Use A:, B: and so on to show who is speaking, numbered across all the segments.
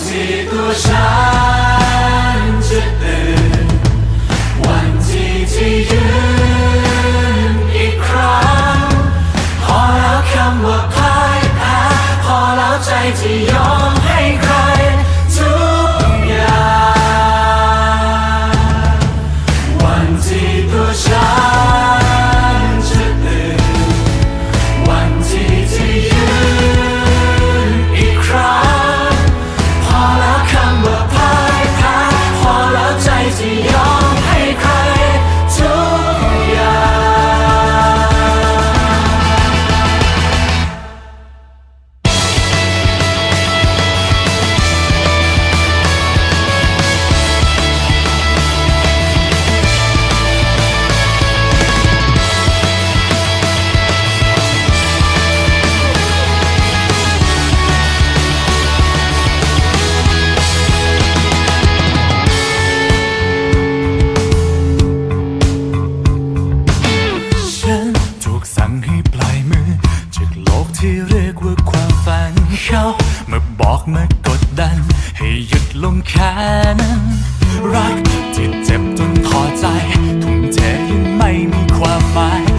A: ที่ตัวฉันจะตื่นวันที่ที่ยืนอีกครั้ง พอแล้วคำว่าพ่ายแพ้พอแล้วใจที่ ที่เรียกว่าความฝันเขามาบอกมากดดัน ให้หยุดลงแค่นั้น รักที่เจ็บจนพอใจ ทุ่มเทยังไม่มีความหมาย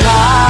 A: time